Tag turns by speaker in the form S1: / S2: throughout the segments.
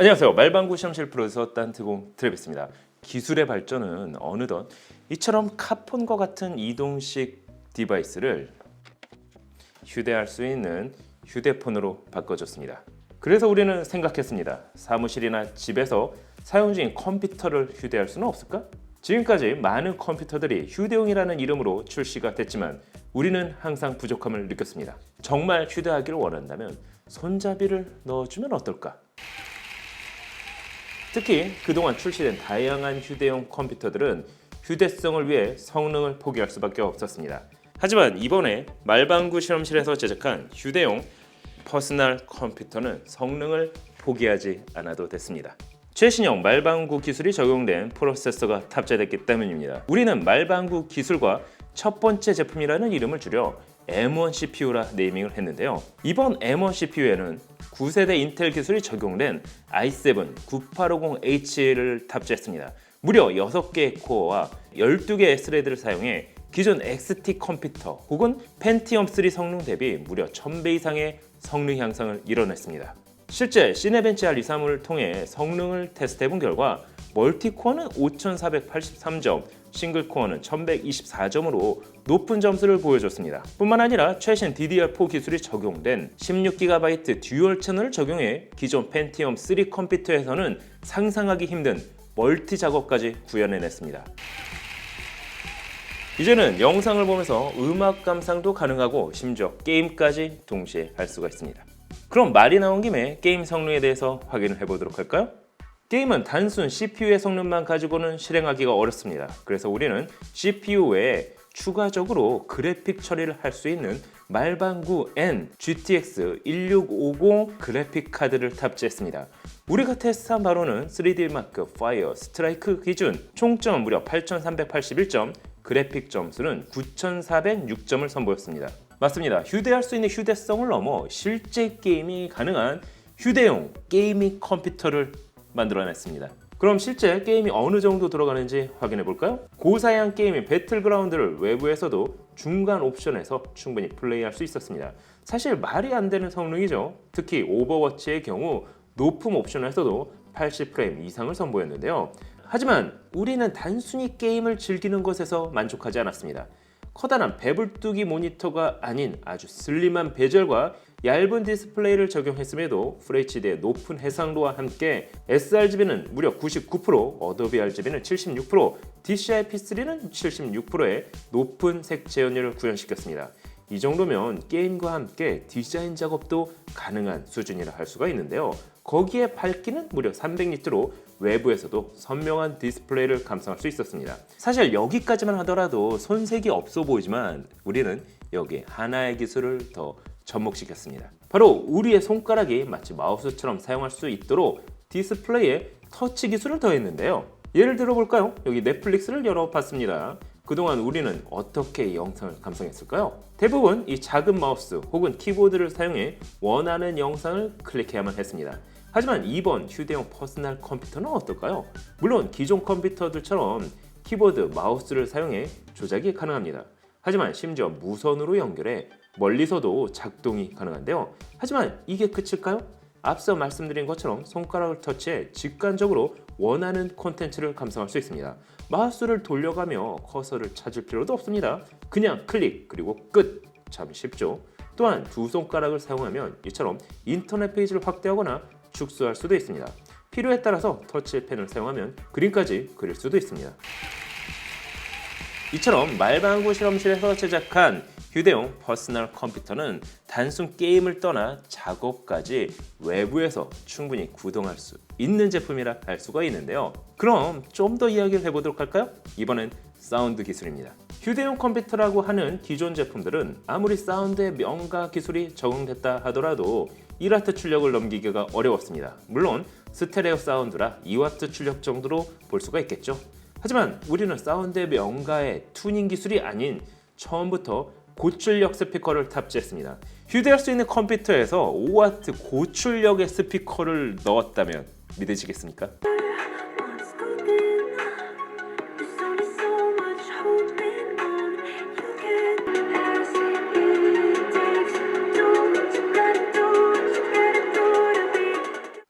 S1: 안녕하세요. 말방구 시험실 프로듀서 딴트공 트레비스입니다. 기술의 발전은 어느덧 이처럼 카폰과 같은 이동식 디바이스를 휴대할 수 있는 휴대폰으로 바꿔줬습니다. 그래서 우리는 생각했습니다. 사무실이나 집에서 사용 중인 컴퓨터를 휴대할 수는 없을까? 지금까지 많은 컴퓨터들이 휴대용이라는 이름으로 출시가 됐지만 우리는 항상 부족함을 느꼈습니다. 정말 휴대하기를 원한다면 손잡이를 넣어주면 어떨까? 특히 그동안 출시된 다양한 휴대용 컴퓨터들은 휴대성을 위해 성능을 포기할 수밖에 없었습니다. 하지만 이번에 말방구 실험실에서 제작한 휴대용 퍼스널 컴퓨터는 성능을 포기하지 않아도 됐습니다. 최신형 말방구 기술이 적용된 프로세서가 탑재됐기 때문입니다. 우리는 말방구 기술과 첫 번째 제품이라는 이름을 줄여 M1 CPU라 네이밍을 했는데요. 이번 M1 CPU에는 9세대 인텔 기술이 적용된 i7 9850H를 탑재했습니다. 무려 6개의 코어와 12개의 스레드를 사용해 기존 XT 컴퓨터 혹은 펜티엄 3 성능 대비 무려 1000배 이상의 성능 향상을 이뤄냈습니다. 실제 시네벤치 R23을 통해 성능을 테스트해본 결과 멀티코어는 5483점, 싱글코어는 1124점으로 높은 점수를 보여줬습니다. 뿐만 아니라 최신 DDR4 기술이 적용된 16GB 듀얼 채널을 적용해 기존 펜티엄 3 컴퓨터에서는 상상하기 힘든 멀티 작업까지 구현해냈습니다. 이제는 영상을 보면서 음악 감상도 가능하고 심지어 게임까지 동시에 할 수가 있습니다. 그럼 말이 나온 김에 게임 성능에 대해서 확인을 해보도록 할까요? 게임은 단순 CPU의 성능만 가지고는 실행하기가 어렵습니다. 그래서 우리는 CPU 외에 추가적으로 그래픽 처리를 할 수 있는 말방구 N GTX 1650 그래픽 카드를 탑재했습니다. 우리가 테스트한 바로는 3D 마크 파이어 스트라이크 기준 총점 무려 8381점, 그래픽 점수는 9406점을 선보였습니다. 맞습니다. 휴대할 수 있는 휴대성을 넘어 실제 게임이 가능한 휴대용 게이밍 컴퓨터를 만들어냈습니다. 그럼 실제 게임이 어느 정도 들어가는지 확인해 볼까요? 고사양 게임인 배틀그라운드를 외부에서도 중간 옵션에서 충분히 플레이할 수 있었습니다. 사실 말이 안 되는 성능이죠. 특히 오버워치의 경우 높음 옵션에서도 80프레임 이상을 선보였는데요. 하지만 우리는 단순히 게임을 즐기는 것에서 만족하지 않았습니다. 커다란 배불뚝이 모니터가 아닌 아주 슬림한 베젤과 얇은 디스플레이를 적용했음에도 FHD의 높은 해상도와 함께 sRGB는 무려 99%, 어도비 RGB는 76%, DCI-P3는 76%의 높은 색 재현율을 구현시켰습니다. 이 정도면 게임과 함께 디자인 작업도 가능한 수준이라 할 수가 있는데요. 거기에 밝기는 무려 300니트로 외부에서도 선명한 디스플레이를 감상할 수 있었습니다. 사실 여기까지만 하더라도 손색이 없어 보이지만 우리는 여기 하나의 기술을 더 접목시켰습니다. 바로 우리의 손가락이 마치 마우스처럼 사용할 수 있도록 디스플레이에 터치 기술을 더했는데요. 예를 들어 볼까요? 여기 넷플릭스를 열어봤습니다. 그동안 우리는 어떻게 영상을 감상했을까요? 대부분 이 작은 마우스 혹은 키보드를 사용해 원하는 영상을 클릭해야만 했습니다. 하지만 이번 휴대용 퍼스널 컴퓨터는 어떨까요? 물론 기존 컴퓨터들처럼 키보드, 마우스를 사용해 조작이 가능합니다. 하지만 심지어 무선으로 연결해 멀리서도 작동이 가능한데요. 하지만 이게 끝일까요? 앞서 말씀드린 것처럼 손가락을 터치해 직관적으로 원하는 콘텐츠를 감상할 수 있습니다. 마우스를 돌려가며 커서를 찾을 필요도 없습니다. 그냥 클릭 그리고 끝. 참 쉽죠. 또한 두 손가락을 사용하면 이처럼 인터넷 페이지를 확대하거나 축소할 수도 있습니다. 필요에 따라서 터치펜을 사용하면 그림까지 그릴 수도 있습니다. 이처럼 말방구 실험실에서 제작한 휴대용 퍼스널 컴퓨터는 단순 게임을 떠나 작업까지 외부에서 충분히 구동할 수 있는 제품이라 할 수가 있는데요. 그럼 좀 더 이야기를 해보도록 할까요? 이번엔 사운드 기술입니다. 휴대용 컴퓨터라고 하는 기존 제품들은 아무리 사운드의 명가 기술이 적용됐다 하더라도 1와트 출력을 넘기기가 어려웠습니다. 물론 스테레오 사운드라 2와트 출력 정도로 볼 수가 있겠죠. 하지만 우리는 사운드의 명가의 튜닝 기술이 아닌 처음부터 고출력 스피커를 탑재했습니다. 휴대할 수 있는 컴퓨터에서 5와트 고출력의 스피커를 넣었다면 믿으시겠습니까?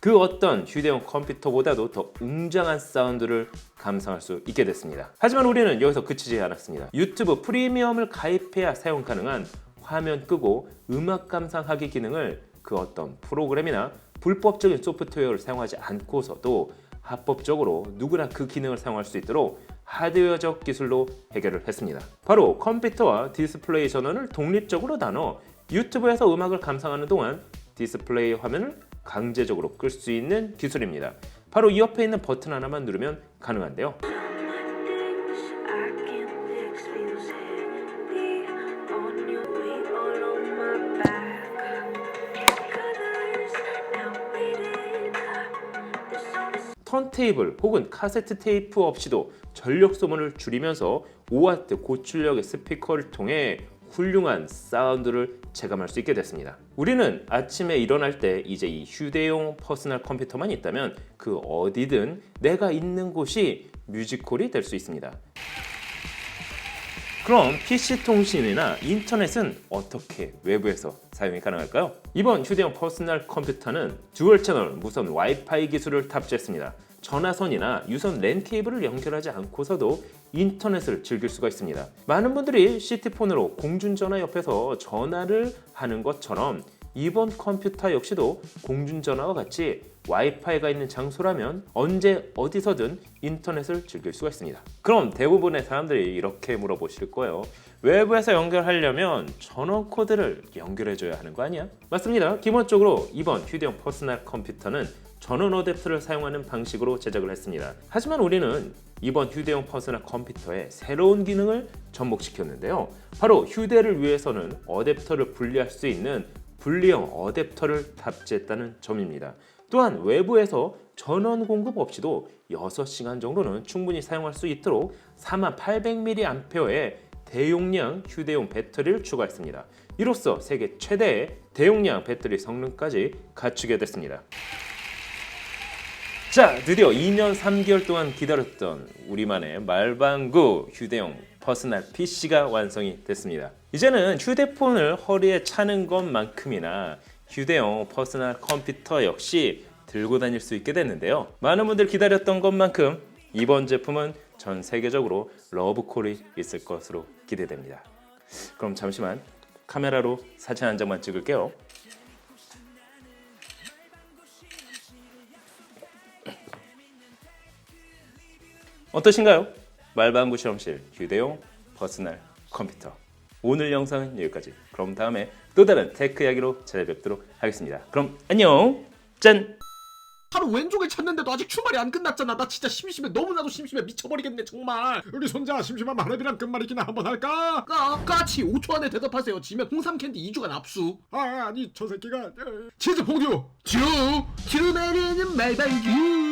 S1: 그 어떤 휴대용 컴퓨터보다도 더 웅장한 사운드를 감상할 수 있게 됐습니다. 하지만 우리는 여기서 그치지 않았습니다. 유튜브 프리미엄을 가입해야 사용 가능한 화면 끄고 음악 감상하기 기능을 그 어떤 프로그램이나 불법적인 소프트웨어를 사용하지 않고서도 합법적으로 누구나 그 기능을 사용할 수 있도록 하드웨어적 기술로 해결을 했습니다. 바로 컴퓨터와 디스플레이 전원을 독립적으로 나눠 유튜브에서 음악을 감상하는 동안 디스플레이 화면을 강제적으로 끌 수 있는 기술입니다. 바로 이 옆에 있는 버튼 하나만 누르면 가능한데요. 턴테이블 혹은 카세트 테이프 없이도 전력 소모를 줄이면서 5와트 고출력의 스피커를 통해 훌륭한 사운드를 체감할 수 있게 됐습니다. 우리는 아침에 일어날 때 이제 이 휴대용 퍼스널 컴퓨터만 있다면 그 어디든 내가 있는 곳이 뮤지컬이 될 수 있습니다. 그럼 PC 통신이나 인터넷은 어떻게 외부에서 사용이 가능할까요? 이번 휴대용 퍼스널 컴퓨터는 듀얼 채널 무선 와이파이 기술을 탑재했습니다. 전화선이나 유선 랜 케이블을 연결하지 않고서도 인터넷을 즐길 수가 있습니다. 많은 분들이 시티폰으로 공중전화 옆에서 전화를 하는 것처럼 이번 컴퓨터 역시도 공중전화와 같이 와이파이가 있는 장소라면 언제 어디서든 인터넷을 즐길 수가 있습니다. 그럼 대부분의 사람들이 이렇게 물어보실 거예요. 외부에서 연결하려면 전원 코드를 연결해줘야 하는 거 아니야? 맞습니다. 기본적으로 이번 휴대용 퍼스널 컴퓨터는 전원 어댑터를 사용하는 방식으로 제작을 했습니다. 하지만 우리는 이번 휴대용 퍼스널 컴퓨터에 새로운 기능을 접목시켰는데요. 바로 휴대를 위해서는 어댑터를 분리할 수 있는 분리형 어댑터를 탑재했다는 점입니다. 또한 외부에서 전원 공급 없이도 6시간 정도는 충분히 사용할 수 있도록 4800mAh의 대용량 휴대용 배터리를 추가했습니다. 이로써 세계 최대의 대용량 배터리 성능까지 갖추게 됐습니다. 자, 드디어 2년 3개월 동안 기다렸던 우리만의 말방구 휴대용 퍼스널 PC가 완성이 됐습니다. 이제는 휴대폰을 허리에 차는 것만큼이나 휴대용 퍼스널 컴퓨터 역시 들고 다닐 수 있게 됐는데요. 많은 분들 기다렸던 것만큼 이번 제품은 전 세계적으로 러브콜이 있을 것으로 기대됩니다. 그럼 잠시만 카메라로 사진 한 장만 찍을게요. 어떠신가요? 말방구 실험실 휴대용 퍼스널 컴퓨터 오늘 영상은 여기까지 그럼 다음에 또 다른 테크 이야기로 찾아뵙도록 하겠습니다 그럼 안녕 짠
S2: 하루 왼쪽을 찾는데도 아직 출발이 안 끝났잖아. 나 진짜 심심해. 너무나도 심심해. 미쳐버리겠네 정말.
S3: 우리 손자 심심한 마늘이랑 끝말잇기나 한번 할까?
S2: 까 까치 5초 안에 대답하세요. 지면 홍삼 캔디 2주간 압수.
S3: 아 아니 저 새끼가 어,
S2: 치즈 봉듀. 듀. 듀 내리는 말방규.